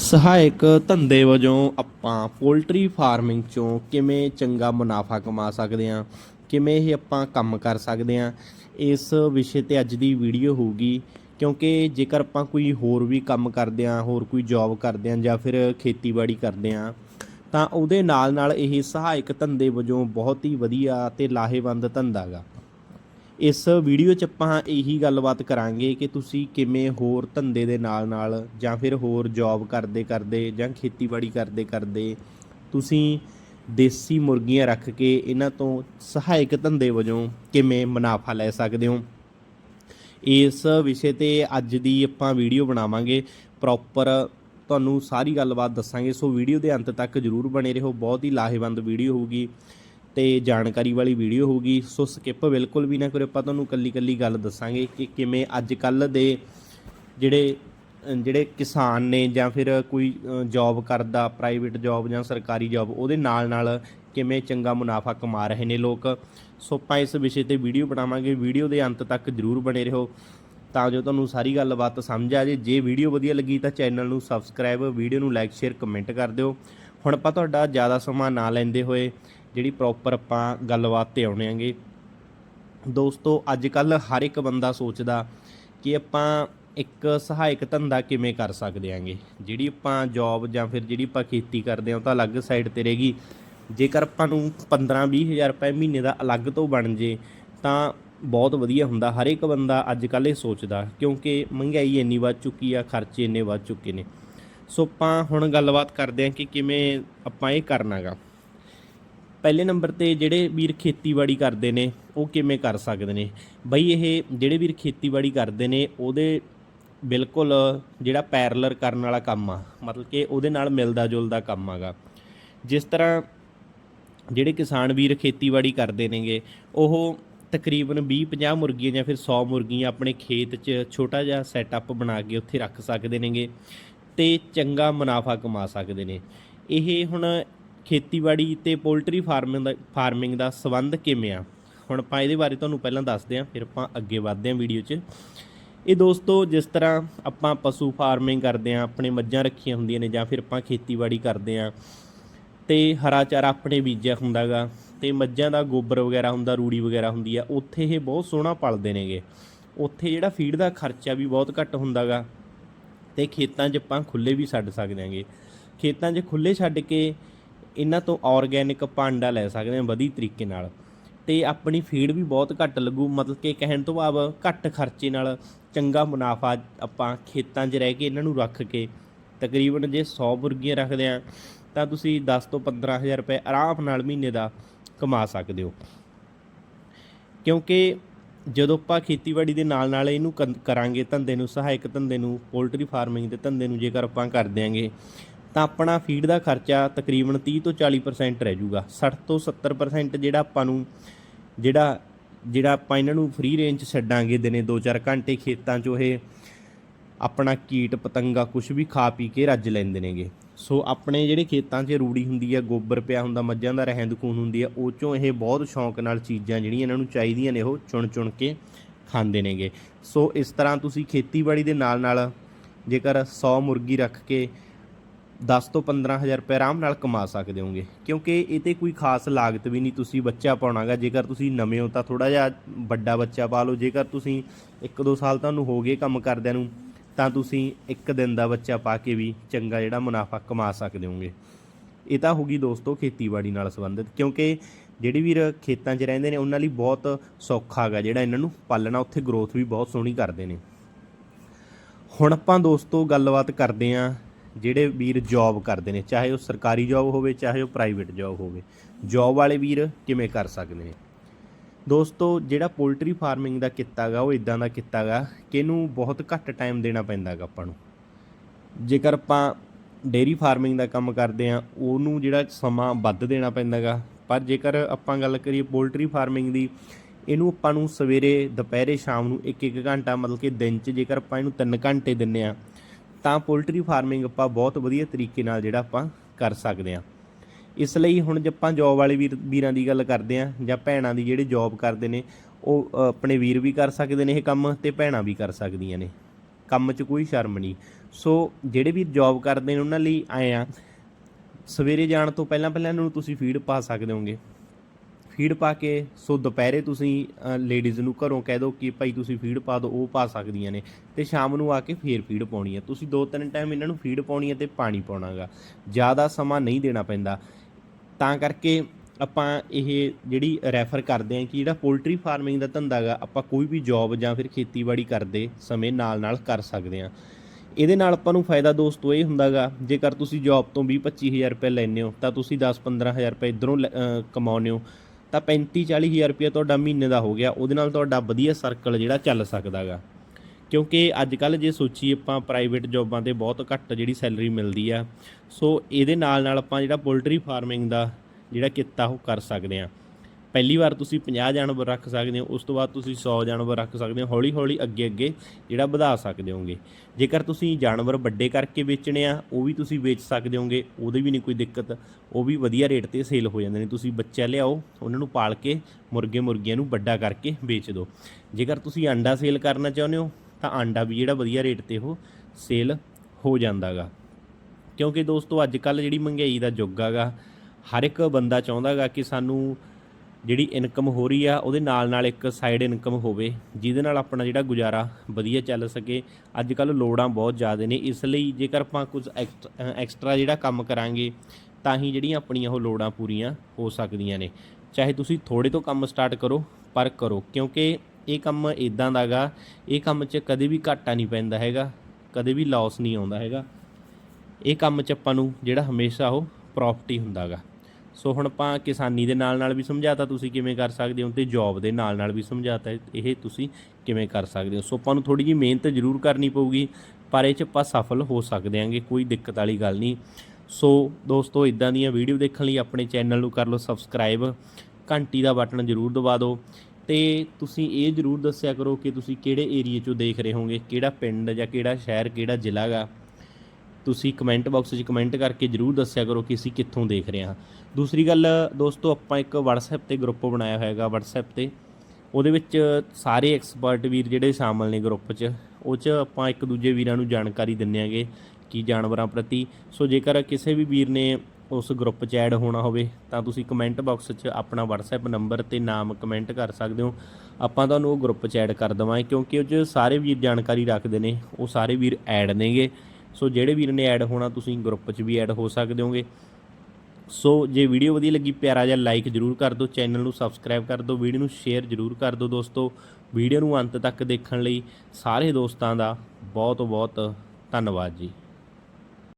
ਸਹਾਇਕ ਧੰਦੇ ਵਜੋਂ ਆਪਾਂ ਪੋਲਟਰੀ ਫਾਰਮਿੰਗ ਚੋਂ ਕਿਵੇਂ ਚੰਗਾ ਮੁਨਾਫਾ ਕਮਾ ਸਕਦੇ ਹਾਂ, ਕਿਵੇਂ ਇਹ ਆਪਾਂ ਕੰਮ ਕਰ ਸਕਦੇ ਹਾਂ, ਇਸ ਵਿਸ਼ੇ ਤੇ ਅੱਜ ਦੀ ਵੀਡੀਓ ਹੋਊਗੀ। ਕਿਉਂਕਿ ਜੇਕਰ ਆਪਾਂ ਕੋਈ ਹੋਰ ਵੀ ਕੰਮ ਕਰਦੇ ਹਾਂ, ਹੋਰ ਕੋਈ ਜੌਬ ਕਰਦੇ ਹਾਂ ਜਾਂ ਫਿਰ ਖੇਤੀਬਾੜੀ ਕਰਦੇ ਹਾਂ, ਤਾਂ ਉਹਦੇ ਨਾਲ ਨਾਲ ਇਹ ਸਹਾਇਕ ਧੰਦੇ ਵਜੋਂ ਬਹੁਤ ਹੀ ਵਧੀਆ ਤੇ ਲਾਹੇਵੰਦ ਧੰਦਾ ਗਾ। ਇਸ ਵੀਡੀਓ 'ਚ ਆਪਾਂ ਇਹੀ ਗੱਲਬਾਤ ਕਰਾਂਗੇ ਕਿ ਤੁਸੀਂ ਕਿਵੇਂ ਹੋਰ ਧੰਦੇ ਦੇ ਨਾਲ ਨਾਲ ਜਾਂ ਫਿਰ ਹੋਰ ਜੌਬ ਕਰਦੇ ਕਰਦੇ ਜਾਂ ਖੇਤੀਬਾੜੀ ਕਰਦੇ ਕਰਦੇ ਤੁਸੀਂ ਦੇਸੀ ਮੁਰਗੀਆਂ ਰੱਖ ਕੇ ਇਹਨਾਂ ਤੋਂ ਸਹਾਇਕ ਧੰਦੇ ਵਜੋਂ ਕਿਵੇਂ ਮੁਨਾਫਾ ਲੈ ਸਕਦੇ ਹੋ। ਇਸ ਵਿਸ਼ੇ ਤੇ ਅੱਜ ਦੀ ਆਪਾਂ ਵੀਡੀਓ ਬਣਾਵਾਂਗੇ ਪ੍ਰੋਪਰ ਤੁਹਾਨੂੰ ਸਾਰੀ ਗੱਲਬਾਤ ਦੱਸਾਂਗੇ। ਸੋ ਵੀਡੀਓ ਦੇ ਅੰਤ ਤੱਕ ਜਰੂਰ ਬਣੇ ਰਹੋ। ਬਹੁਤ ਹੀ ਲਾਹੇਵੰਦ ਵੀਡੀਓ ਹੋਊਗੀ। ਤੇ ਜਾਣਕਾਰੀ ਵਾਲੀ ਵੀਡੀਓ ਹੋਊਗੀ, ਸੋ ਸਕਿਪ ਬਿਲਕੁਲ ਵੀ ਨਾ ਕਰਿਓ। ਆਪਾਂ ਤੁਹਾਨੂੰ ਕੱਲੀ ਕੱਲੀ ਗੱਲ ਦੱਸਾਂਗੇ ਕਿ ਕਿਵੇਂ ਅੱਜ ਕੱਲ ਦੇ ਜਿਹੜੇ ਜਿਹੜੇ ਕਿਸਾਨ ਨੇ ਜਾਂ ਫਿਰ ਕੋਈ ਜੌਬ ਕਰਦਾ ਪ੍ਰਾਈਵੇਟ ਜੌਬ ਜਾਂ ਸਰਕਾਰੀ ਜੌਬ ਉਹਦੇ ਨਾਲ ਨਾਲ ਕਿਵੇਂ ਚੰਗਾ ਮੁਨਾਫਾ ਕਮਾ ਰਹੇ ਨੇ ਲੋਕ। ਸੋ ਆਪਾਂ ਇਸ ਵਿਸ਼ੇ ਤੇ ਵੀਡੀਓ ਬਣਾਵਾਂਗੇ। ਵੀਡੀਓ ਦੇ ਅੰਤ ਤੱਕ ਜਰੂਰ ਬਣੇ ਰਹੋ। ਤਾਂ ਜੋ ਤੁਹਾਨੂੰ ਸਾਰੀ ਗੱਲਬਾਤ ਸਮਝ ਆ ਜੇ। ਜੇ ਵੀਡੀਓ ਵਧੀਆ ਲੱਗੀ ਤਾਂ ਚੈਨਲ ਨੂੰ ਸਬਸਕ੍ਰਾਈਬ ਵੀਡੀਓ ਨੂੰ ਲਾਈਕ ਸ਼ੇਅਰ ਕਮੈਂਟ ਕਰ ਦਿਓ। ਹੁਣ ਆਪਾਂ ਤੁਹਾਡਾ ਜ਼ਿਆਦਾ ਸਮਾਂ ਨਾ ਲੈਂਦੇ ਹੋਏ ਜਿਹੜੀ ਪ੍ਰੋਪਰ ਆਪਾਂ ਗੱਲਬਾਤ ਤੇ ਆਉਣੇ ਆਂਗੇ ਦੋਸਤੋ ਅੱਜ ਕੱਲ ਹਰ ਇੱਕ ਬੰਦਾ ਸੋਚਦਾ ਕਿ ਆਪਾਂ ਇੱਕ ਸਹਾਇਕ ਧੰਦਾ ਕਿਵੇਂ ਕਰ ਸਕਦੇ ਆਂਗੇ ਜਿਹੜੀ ਆਪਾਂ ਜੌਬ ਜਾਂ ਫਿਰ ਜਿਹੜੀ ਆਪਾਂ ਖੇਤੀ ਕਰਦੇ ਹਾਂ, ਉਹ ਤਾਂ ਅਲੱਗ ਸਾਈਡ ਤੇ ਰਹੇਗੀ। ਜੇਕਰ ਆਪਾਂ ਨੂੰ 15 20000 ਰੁਪਏ ਮਹੀਨੇ ਦਾ ਅਲੱਗ ਤੋਂ ਬਣ ਜੇ, ਤਾਂ ਬਹੁਤ ਵਧੀਆ ਹੁੰਦਾ। ਹਰ ਇੱਕ ਬੰਦਾ ਅੱਜ ਕੱਲ੍ਹ ਇਹ ਸੋਚਦਾ, ਕਿਉਂਕਿ ਮਹਿੰਗਾਈ ਇੰਨੀ ਵੱਧ ਚੁੱਕੀ ਆ, ਖਰਚੇ ਇੰਨੇ ਵੱਧ ਚੁੱਕੇ ਨੇ। ਸੋ ਆਪਾਂ ਹੁਣ ਗੱਲਬਾਤ ਕਰਦੇ ਹਾਂ ਕਿ ਕਿਵੇਂ ਆਪਾਂ ਇਹ ਕਰਨਾਗਾ ਪਹਿਲੇ ਨੰਬਰ ਤੇ ਜਿਹੜੇ ਵੀਰ ਖੇਤੀਬਾੜੀ ਕਰਦੇ ਨੇ, ਉਹ ਕਿਵੇਂ ਕਰ ਸਕਦੇ ਨੇ? ਬਈ ਇਹ ਜਿਹੜੇ ਵੀਰ ਖੇਤੀਬਾੜੀ ਕਰਦੇ ਨੇ, ਉਹਦੇ ਬਿਲਕੁਲ ਜਿਹੜਾ ਪੈਰਲਰ ਕਰਨ ਵਾਲਾ ਕੰਮ ਆ, ਮਤਲਬ ਕਿ ਉਹਦੇ ਨਾਲ ਮਿਲਦਾ ਜੁਲਦਾ ਕੰਮ ਆਗਾ। ਜਿਸ ਤਰ੍ਹਾਂ ਜਿਹੜੇ ਕਿਸਾਨ ਵੀਰ ਖੇਤੀਬਾੜੀ ਕਰਦੇ ਨੇਗੇ, ਉਹ ਤਕਰੀਬਨ 20-50 ਮੁਰਗੀਆਂ ਜਾਂ ਫਿਰ 100 ਮੁਰਗੀਆਂ ਆਪਣੇ ਖੇਤ 'ਚ ਛੋਟਾ ਜਿਹਾ ਸੈਟਅਪ ਬਣਾ ਕੇ ਉੱਥੇ ਰੱਖ ਸਕਦੇ ਨੇਗੇ ਤੇ ਚੰਗਾ ਮੁਨਾਫਾ ਕਮਾ ਸਕਦੇ ਨੇ। ਇਹ ਹੁਣ ਖੇਤੀਬਾੜੀ ਤੇ ਪੋਲਟਰੀ ਫਾਰਮਿੰਗ ਦਾ ਫਾਰਮਿੰਗ ਦਾ ਸਬੰਧ ਕਿਵੇਂ ਆ? ਹੁਣ ਆਪਾਂ ਇਹਦੇ ਬਾਰੇ ਤੁਹਾਨੂੰ ਪਹਿਲਾਂ ਦੱਸਦੇ ਹਾਂ, ਫਿਰ ਆਪਾਂ ਅੱਗੇ ਵਧਦੇ ਹਾਂ ਵੀਡੀਓ 'ਚ। ਇਹ ਦੋਸਤੋ, ਜਿਸ ਤਰ੍ਹਾਂ ਆਪਾਂ ਪਸ਼ੂ ਫਾਰਮਿੰਗ ਕਰਦੇ ਹਾਂ, ਆਪਣੇ ਮੱਝਾਂ ਰੱਖੀਆਂ ਹੁੰਦੀਆਂ ਨੇ ਜਾਂ ਫਿਰ ਆਪਾਂ ਖੇਤੀਬਾੜੀ ਕਰਦੇ ਹਾਂ, ਤੇ ਹਰਾ ਚਾਰਾ ਆਪਣੇ ਬੀਜਿਆ ਹੁੰਦਾਗਾ ਤੇ ਮੱਝਾਂ ਦਾ ਗੋਬਰ ਵਗੈਰਾ ਹੁੰਦਾ, ਰੂੜੀ ਵਗੈਰਾ ਹੁੰਦੀ ਆ, ਉੱਥੇ ਇਹ ਬਹੁਤ ਸੋਹਣਾ ਪਲਦੇ ਨੇਗੇ। ਉੱਥੇ ਜਿਹੜਾ ਫੀਡ ਦਾ ਖਰਚਾ ਵੀ ਬਹੁਤ ਘੱਟ ਹੁੰਦਾਗਾ ਤੇ ਖੇਤਾਂ 'ਚ ਆਪਾਂ ਖੁੱਲੇ ਵੀ ਛੱਡ ਸਕਦੇ ਆਂਗੇ ਖੇਤਾਂ 'ਚ ਖੁੱਲੇ ਛੱਡ ਕੇ ਇਹਨਾਂ ਤੋਂ ਆਰਗੈਨਿਕ ਭਾਂਡਾ ਲੈ ਸਕਦੇ ਹਾਂ ਵਧੀਆ ਤਰੀਕੇ ਨਾਲ। ਤੇ ਆਪਣੀ ਫੀਡ ਵੀ ਬਹੁਤ ਘੱਟ ਲੱਗੂ, ਮਤਲਬ ਕਿ ਕਹਿਣ ਤੋਂ ਭਾਵ ਘੱਟ ਖਰਚੇ ਨਾਲ ਚੰਗਾ ਮੁਨਾਫਾ ਆਪਾਂ ਖੇਤਾਂ 'ਚ ਰਹਿ ਕੇ ਇਹਨਾਂ ਨੂੰ ਰੱਖ ਕੇ ਤਕਰੀਬਨ ਜੇ 100 ਮੁਰਗੀਆਂ ਰੱਖਦੇ ਆ ਤਾਂ ਤੁਸੀਂ 10 ਤੋਂ 15000 ਰੁਪਏ ਆਰਾਮ ਨਾਲ ਮਹੀਨੇ ਦਾ ਕਮਾ ਸਕਦੇ ਹੋ। ਕਿਉਂਕਿ ਜਦੋਂ ਆਪਾਂ ਖੇਤੀਬਾੜੀ ਦੇ ਨਾਲ ਨਾਲ ਇਹਨੂੰ ਕੰ- ਕਰਾਂਗੇ ਧੰਦੇ ਨੂੰ, ਸਹਾਇਕ ਧੰਦੇ ਨੂੰ, ਪੋਲਟਰੀ ਫਾਰਮਿੰਗ ਦੇ ਧੰਦੇ ਨੂੰ ਜੇਕਰ ਆਪਾਂ ਕਰ ਦਿਆਂਗੇ ਤਾਂ ਆਪਣਾ ਫੀਡ ਦਾ ਖਰਚਾ ਤਕਰੀਬਨ 30 ਤੋਂ 40% ਰਹਿ ਜਾਊਗਾ। 60 ਤੋਂ 70% ਜਿਹੜਾ ਆਪਾਂ ਨੂੰ, ਜਿਹੜਾ ਜਿਹੜਾ ਆਪਾਂ ਇਹਨਾਂ ਨੂੰ ਫ੍ਰੀ ਰੇਂਜ 'ਚ ਛੱਡਾਂਗੇ ਦਿਨੇ 2-4 ਘੰਟੇ ਖੇਤਾਂ 'ਚੋਂ ਇਹ ਆਪਣਾ ਕੀਟ, ਪਤੰਗਾ ਕੁਝ ਵੀ ਖਾ ਪੀ ਕੇ ਰੱਜ ਲੈਂਦੇ ਨੇਗੇ। ਸੋ ਆਪਣੇ ਜਿਹੜੇ ਖੇਤਾਂ 'ਚ ਰੂੜੀ ਹੁੰਦੀ ਆ, ਗੋਬਰ ਪਿਆ ਹੁੰਦਾ, ਮੱਝਾਂ ਦਾ ਰਹਿੰਦ ਖੂਨ ਹੁੰਦੀ ਆ, ਉਹ 'ਚੋਂ ਇਹ ਬਹੁਤ ਸ਼ੌਂਕ ਨਾਲ ਚੀਜ਼ਾਂ ਜਿਹੜੀਆਂ ਇਹਨਾਂ ਨੂੰ ਚਾਹੀਦੀਆਂ ਨੇ, ਉਹ ਚੁਣ ਚੁਣ ਕੇ ਖਾਂਦੇ ਨੇਗੇ। ਸੋ ਇਸ ਤਰ੍ਹਾਂ ਤੁਸੀਂ ਖੇਤੀਬਾੜੀ ਦੇ ਨਾਲ ਨਾਲ ਜੇਕਰ 100 ਮੁਰਗੀ ਰੱਖ ਕੇ 10 ਤੋਂ 15000 ਰੁਪਏ ਆਰਾਮ ਨਾਲ ਕਮਾ ਸਕਦੇ ਹੋਗੇ ਕਿਉਂਕਿ ਇਹ ਤੇ ਕੋਈ ਖਾਸ ਲਾਗਤ ਵੀ ਨਹੀਂ ਤੁਸੀਂ ਬੱਚਾ ਪਾਉਣਾਗਾ। ਜੇਕਰ ਤੁਸੀਂ ਨਵੇਂ ਹੋ ਤਾਂ ਥੋੜਾ ਜਿਹਾ ਵੱਡਾ ਬੱਚਾ ਪਾ ਲਓ। ਜੇਕਰ ਤੁਸੀਂ 1-2 ਸਾਲ ਤੁਹਾਨੂੰ ਹੋ ਗਏ ਕੰਮ ਕਰਦਿਆਂ ਨੂੰ, ਤਾਂ ਤੁਸੀਂ ਇੱਕ ਦਿਨ ਦਾ ਬੱਚਾ ਪਾ ਕੇ ਵੀ ਚੰਗਾ ਜਿਹੜਾ ਮੁਨਾਫਾ ਕਮਾ ਸਕਦੇ ਹੋਗੇ ਇਹ ਤਾਂ ਹੋਗੀ ਦੋਸਤੋ ਖੇਤੀਬਾੜੀ ਨਾਲ ਸੰਬੰਧਿਤ। ਕਿਉਂਕਿ ਜਿਹੜੇ ਵੀਰ ਖੇਤਾਂ 'ਚ ਰਹਿੰਦੇ ਨੇ, ਉਹਨਾਂ ਲਈ ਬਹੁਤ ਸੌਖਾ ਹੈਗਾ ਜਿਹੜਾ ਇਹਨਾਂ ਨੂੰ ਪਾਲਣਾ। ਉੱਥੇ ਗਰੋਥ ਵੀ ਬਹੁਤ ਸੋਹਣੀ ਕਰਦੇ ਨੇ। ਹੁਣ ਆਪਾਂ ਦੋਸਤੋ ਗੱਲਬਾਤ ਕਰਦੇ ਆਂ ਜਿਹੜੇ ਵੀਰ ਜੌਬ ਕਰਦੇ ਨੇ, ਚਾਹੇ ਉਹ ਸਰਕਾਰੀ ਜੌਬ ਹੋਵੇ, ਚਾਹੇ ਉਹ ਪ੍ਰਾਈਵੇਟ ਜੌਬ ਹੋਵੇ ਜੌਬ ਵਾਲੇ ਵੀਰ ਕਿਵੇਂ ਕਰ ਸਕਦੇ ਨੇ? ਦੋਸਤੋ, ਜਿਹੜਾ ਪੋਲਟਰੀ ਫਾਰਮਿੰਗ ਦਾ ਕਿੱਤਾ ਗਾ, ਉਹ ਇਦਾਂ ਦਾ ਕਿੱਤਾ ਗਾ ਕਿ ਇਹਨੂੰ ਬਹੁਤ ਘੱਟ ਟਾਈਮ ਦੇਣਾ ਪੈਂਦਾ ਗਾ ਆਪਾਂ ਨੂੰ। ਜੇਕਰ ਆਪਾਂ ਡੇਰੀ ਫਾਰਮਿੰਗ ਦਾ ਕੰਮ ਕਰਦੇ ਆ ਉਹਨੂੰ ਜਿਹੜਾ ਸਮਾਂ ਵੱਧ ਦੇਣਾ ਪੈਂਦਾ ਗਾ। ਪਰ ਜੇਕਰ ਆਪਾਂ ਗੱਲ ਕਰੀਏ ਪੋਲਟਰੀ ਫਾਰਮਿੰਗ ਦੀ, ਇਹਨੂੰ ਆਪਾਂ ਨੂੰ ਸਵੇਰੇ, ਦੁਪਹਿਰੇ, ਸ਼ਾਮ ਨੂੰ ਇੱਕ ਇੱਕ ਘੰਟਾ ਮਤਲਬ ਕਿ ਦਿਨ 'ਚ ਜੇਕਰ ਆਪਾਂ ਇਹਨੂੰ 3 ਘੰਟੇ ਦਿੰਨੇ ਆ ਤਾਂ ਪੋਲਟਰੀ ਫਾਰਮਿੰਗ ਆਪਾਂ ਬਹੁਤ ਵਧੀਆ ਤਰੀਕੇ ਨਾਲ ਜਿਹੜਾ ਆਪਾਂ ਕਰ ਸਕਦੇ ਆ ਇਸ ਲਈ ਹੁਣ ਜੇ ਆਪਾਂ ਜੌਬ ਵਾਲੇ ਵੀਰ, ਵੀਰਾਂ ਦੀ ਗੱਲ ਕਰਦੇ ਆ ਜਾਂ ਭੈਣਾਂ ਦੀ ਜਿਹੜੇ ਜੌਬ ਕਰਦੇ ਨੇ, ਉਹ ਆਪਣੇ ਵੀਰ ਵੀ ਕਰ ਸਕਦੇ ਨੇ ਇਹ ਕੰਮ ਤੇ ਭੈਣਾਂ ਵੀ ਕਰ ਸਕਦੀਆਂ ਨੇ। ਕੰਮ 'ਚ ਕੋਈ ਸ਼ਰਮ ਨਹੀਂ। ਸੋ ਜਿਹੜੇ ਵੀ ਜੌਬ ਕਰਦੇ ਨੇ, ਉਹਨਾਂ ਲਈ ਆਏ ਆ ਸਵੇਰੇ ਜਾਣ ਤੋਂ ਪਹਿਲਾਂ ਪਹਿਲਾਂ ਇਹਨਾਂ ਨੂੰ ਤੁਸੀਂ ਫੀਡ ਪਾ ਸਕਦੇ ਹੋਗੇ ਫੀਡ ਪਾ ਕੇ, ਸੋ ਦੁਪਹਿਰੇ ਤੁਸੀਂ ਲੇਡੀਜ਼ ਨੂੰ ਘਰੋਂ ਕਹਿ ਦਿਓ ਕਿ ਭਾਈ ਤੁਸੀਂ ਫੀਡ ਪਾ ਦਿਓ, ਉਹ ਪਾ ਸਕਦੀਆਂ ਨੇ। ਤੇ ਸ਼ਾਮ ਨੂੰ ਆ ਕੇ ਫੇਰ ਫੀਡ ਪਾਉਣੀ ਹੈ। ਤੁਸੀਂ ਦੋ ਤਿੰਨ ਟਾਈਮ ਇਹਨਾਂ ਨੂੰ ਫੀਡ ਪਾਉਣੀ ਹੈ ਤੇ ਪਾਣੀ ਪਾਉਣਾਗਾ। ਜ਼ਿਆਦਾ ਸਮਾਂ ਨਹੀਂ ਦੇਣਾ ਪੈਂਦਾ। ਤਾਂ ਕਰਕੇ ਆਪਾਂ ਇਹ ਜਿਹੜੀ ਰੈਫਰ ਕਰਦੇ ਹਾਂ ਕਿ ਜਿਹੜਾ ਪੋਲਟਰੀ ਫਾਰਮਿੰਗ ਦਾ ਧੰਦਾ ਗਾ ਆਪਾਂ ਕੋਈ ਵੀ ਜੌਬ ਜਾਂ ਫਿਰ ਖੇਤੀਬਾੜੀ ਕਰਦੇ ਸਮੇਂ ਨਾਲ-ਨਾਲ ਕਰ ਸਕਦੇ ਹਾਂ। ਇਹਦੇ ਨਾਲ ਆਪਾਂ ਨੂੰ ਫਾਇਦਾ ਦੋਸਤੋ ਇਹ ਹੁੰਦਾਗਾ, ਜੇਕਰ ਤੁਸੀਂ ਜੌਬ ਤੋਂ 20 25000 ਰੁਪਏ ਲੈਂਦੇ ਹੋ, ਤਾਂ ਤੁਸੀਂ 10 15000 ਰੁਪਏ ਇਧਰੋਂ ਕਮਾਉਂਦੇ ਹੋ। ਤਾਂ 35 40000 ਰੁਪਏ ਤੁਹਾਡਾ ਮਹੀਨੇ ਦਾ ਹੋ ਗਿਆ। ਉਹਦੇ ਨਾਲ ਤੁਹਾਡਾ ਵਧੀਆ ਸਰਕਲ ਜਿਹੜਾ ਚੱਲ ਸਕਦਾਗਾ। ਕਿਉਂਕਿ ਅੱਜ ਕੱਲ ਜੇ ਸੋਚੀਏ ਆਪਾਂ ਪ੍ਰਾਈਵੇਟ ਜੌਬਾਂ ਤੇ ਬਹੁਤ ਘੱਟ ਜਿਹੜੀ ਸੈਲਰੀ ਮਿਲਦੀ ਆ। ਸੋ ਇਹਦੇ ਨਾਲ ਨਾਲ ਆਪਾਂ ਜਿਹੜਾ ਪੋਲਟਰੀ ਫਾਰਮਿੰਗ ਦਾ ਜਿਹੜਾ ਕਿੱਤਾ ਉਹ ਕਰ ਸਕਦੇ ਆ। ਪਹਿਲੀ ਵਾਰ ਤੁਸੀਂ 50 ਜਾਨਵਰ ਰੱਖ ਸਕਦੇ ਹੋ, ਉਸ ਤੋਂ ਬਾਅਦ ਤੁਸੀਂ 100 ਜਾਨਵਰ ਰੱਖ ਸਕਦੇ ਹੋ ਹੌਲੀ ਹੌਲੀ ਅੱਗੇ ਅੱਗੇ ਜਿਹੜਾ ਵਧਾ ਸਕਦੇ ਹੋਗੇ। ਜੇਕਰ ਤੁਸੀਂ ਜਾਨਵਰ ਵੱਡੇ ਕਰਕੇ ਵੇਚਣੇ ਆ, ਉਹ ਵੀ ਤੁਸੀਂ ਵੇਚ ਸਕਦੇ ਹੋਗੇ, ਉਹਦੀ ਵੀ ਨਹੀਂ ਕੋਈ ਦਿੱਕਤ, ਉਹ ਵੀ ਵਧੀਆ ਰੇਟ ਤੇ ਸੇਲ ਹੋ ਜਾਂਦੇ ਨੇ। ਤੁਸੀਂ ਬੱਚਾ ਲਿਆਓ, ਉਹਨਾਂ ਨੂੰ ਪਾਲ ਕੇ ਮੁਰਗੇ ਮੁਰਗੀਆਂ ਨੂੰ ਵੱਡਾ ਕਰਕੇ ਵੇਚ ਦਿਓ। ਜੇਕਰ ਤੁਸੀਂ ਆਂਡਾ ਸੇਲ ਕਰਨਾ ਚਾਹੁੰਦੇ ਹੋ, ਤਾਂ ਆਂਡਾ ਵੀ ਜਿਹੜਾ ਵਧੀਆ ਰੇਟ ਤੇ ਉਹ ਸੇਲ ਹੋ ਜਾਂਦਾਗਾ। ਕਿਉਂਕਿ ਦੋਸਤੋ, ਅੱਜ ਕੱਲ ਜਿਹੜੀ ਮਹਿੰਗਾਈ ਦਾ ਯੁੱਗ ਹੈਗਾ ਹਰ ਇੱਕ ਬੰਦਾ ਚਾਹੁੰਦਾਗਾ ਕਿ ਸਾਨੂੰ ਜਿਹੜੀ ਇਨਕਮ ਹੋ ਰਹੀ ਆ, ਉਹਦੇ ਨਾਲ ਨਾਲ ਇੱਕ ਸਾਈਡ ਇਨਕਮ ਹੋਵੇ, ਜਿਹਦੇ ਨਾਲ ਆਪਣਾ ਜਿਹੜਾ ਗੁਜ਼ਾਰਾ ਵਧੀਆ ਚੱਲ ਸਕੇ। ਅੱਜ ਕੱਲ ਲੋੜਾਂ ਬਹੁਤ ਜ਼ਿਆਦਾ ਨੇ, ਇਸ ਲਈ ਜੇਕਰ ਆਪਾਂ ਕੁਝ ਐਕਸਟਰਾ ਜਿਹੜਾ ਕੰਮ ਕਰਾਂਗੇ, ਤਾਂ ਹੀ ਜਿਹੜੀਆਂ ਆਪਣੀਆਂ ਉਹ ਲੋੜਾਂ ਪੂਰੀਆਂ ਹੋ ਸਕਦੀਆਂ ਨੇ। ਚਾਹੇ ਤੁਸੀਂ ਥੋੜੇ ਤੋਂ ਕੰਮ ਸਟਾਰਟ ਕਰੋ, ਪਰ ਕਰੋ, ਕਿਉਂਕਿ ਇਹ ਕੰਮ ਇਦਾਂ ਦਾਗਾ ਇਹ ਕੰਮ 'ਚ ਕਦੇ ਵੀ ਘਾਟਾ ਨਹੀਂ ਪੈਂਦਾ ਹੈਗਾ, ਕਦੇ ਵੀ ਲਾਸ ਨਹੀਂ ਆਉਂਦਾ ਹੈਗਾ। ਇਹ ਕੰਮ 'ਚ ਆਪਾਂ ਨੂੰ ਜਿਹੜਾ ਹਮੇਸ਼ਾ ਉਹ ਪ੍ਰੋਫਿਟ ਹੀ ਹੁੰਦਾਗਾ ਸੋ ਹੁਣ ਆਪਾਂ ਕਿਸਾਨੀ ਦੇ ਨਾਲ ਨਾਲ ਵੀ ਸਮਝਾਤਾ, ਤੁਸੀਂ ਕਿਵੇਂ ਕਰ ਸਕਦੇ ਹੋ? ਤੇ ਜੌਬ ਦੇ ਨਾਲ ਨਾਲ ਵੀ ਸਮਝਾਤਾ, ਇਹ ਤੁਸੀਂ ਕਿਵੇਂ ਕਰ ਸਕਦੇ ਹੋ? ਸੋ ਆਪਾਂ ਨੂੰ ਥੋੜੀ ਜਿਹੀ ਮਿਹਨਤ ਜ਼ਰੂਰ ਕਰਨੀ ਪਊਗੀ, ਪਰ ਇਹ 'ਚ ਆਪਾਂ ਸਫਲ ਹੋ ਸਕਦੇ ਆਂਗੇ ਕੋਈ ਦਿੱਕਤ ਵਾਲੀ ਗੱਲ ਨਹੀਂ। ਸੋ ਦੋਸਤੋ, ਇਦਾਂ ਦੀਆਂ ਵੀਡੀਓ ਦੇਖਣ ਲਈ ਆਪਣੇ ਚੈਨਲ ਨੂੰ ਕਰ ਲਓ ਸਬਸਕ੍ਰਾਈਬ ਘੰਟੀ ਦਾ ਬਟਨ ਜ਼ਰੂਰ ਦਬਾ ਦਿਓ। ਤੇ ਤੁਸੀਂ ਇਹ ਜ਼ਰੂਰ ਦੱਸਿਆ ਕਰੋ ਕਿ ਤੁਸੀਂ ਕਿਹੜੇ ਏਰੀਏ 'ਚੋਂ ਦੇਖ ਰਹੇ ਹੋਗੇ, ਕਿਹੜਾ ਪਿੰਡ ਜਾਂ ਕਿਹੜਾ ਸ਼ਹਿਰ, ਕਿਹੜਾ ਜ਼ਿਲ੍ਹਾ ਗਾ। ਤੁਸੀਂ ਕਮੈਂਟ ਬਾਕਸ 'ਚ ਕਮੈਂਟ ਕਰਕੇ ਜਰੂਰ ਦੱਸਿਆ ਕਰੋ ਕਿ ਅਸੀਂ ਕਿੱਥੋਂ ਦੇਖ ਰਹੇ ਹਾਂ। ਦੂਸਰੀ ਗੱਲ, ਦੋਸਤੋ, ਆਪਾਂ ਇੱਕ WhatsApp ਤੇ ਗਰੁੱਪ ਬਣਾਇਆ ਹੋਇਆਗਾ WhatsApp ਤੇ। ਉਹਦੇ ਵਿੱਚ ਸਾਰੇ ਐਕਸਪਰਟ ਵੀਰ ਜਿਹੜੇ ਸ਼ਾਮਲ ਨੇ ਗਰੁੱਪ 'ਚ, ਉਹ 'ਚ ਆਪਾਂ ਇੱਕ ਦੂਜੇ ਵੀਰਾਂ ਨੂੰ ਜਾਣਕਾਰੀ ਦਿੰਨੇ ਆਗੇ ਕਿ ਜਾਨਵਰਾਂ ਪ੍ਰਤੀ। ਸੋ ਜੇਕਰ ਕਿਸੇ ਵੀ ਵੀਰ ਨੇ ਉਸ ਗਰੁੱਪ 'ਚ ਐਡ ਹੋਣਾ ਹੋਵੇ, ਤਾਂ ਤੁਸੀਂ ਕਮੈਂਟ ਬਾਕਸ 'ਚ ਆਪਣਾ WhatsApp ਨੰਬਰ ਤੇ ਨਾਮ ਕਮੈਂਟ ਕਰ ਸਕਦੇ ਹੋ। ਆਪਾਂ ਤੁਹਾਨੂੰ ਉਹ ਗਰੁੱਪ 'ਚ ਐਡ ਕਰ ਦਵਾਂਗੇ, ਕਿਉਂਕਿ ਉਹ 'ਚ ਸਾਰੇ ਵੀਰ ਜਾਣਕਾਰੀ ਰੱਖਦੇ ਨੇ, ਉਹ ਸਾਰੇ ਵੀਰ ਐਡ ਨੇਗੇ। ਸੋ ਜਿਹੜੇ ਵੀਰ ਨੇ ਐਡ ਹੋਣਾ, ਤੁਸੀਂ ਗਰੁੱਪ 'ਚ ਵੀ ਐਡ ਹੋ ਸਕਦੇ ਹੋਗੇ। ਸੋ ਜੇ ਵੀਡੀਓ ਵਧੀਆ ਲੱਗੀ, ਪਿਆਰਾ ਜਿਹਾ ਲਾਈਕ ਜਰੂਰ ਕਰ ਦਿਓ, ਚੈਨਲ ਨੂੰ ਸਬਸਕ੍ਰਾਈਬ ਕਰ ਦਿਓ, ਵੀਡੀਓ ਨੂੰ ਸ਼ੇਅਰ ਜਰੂਰ ਕਰ ਦਿਓ ਦੋਸਤੋ। ਵੀਡੀਓ ਨੂੰ ਅੰਤ ਤੱਕ ਦੇਖਣ ਲਈ ਸਾਰੇ ਦੋਸਤਾਂ ਦਾ ਬਹੁਤ ਬਹੁਤ ਧੰਨਵਾਦ ਜੀ।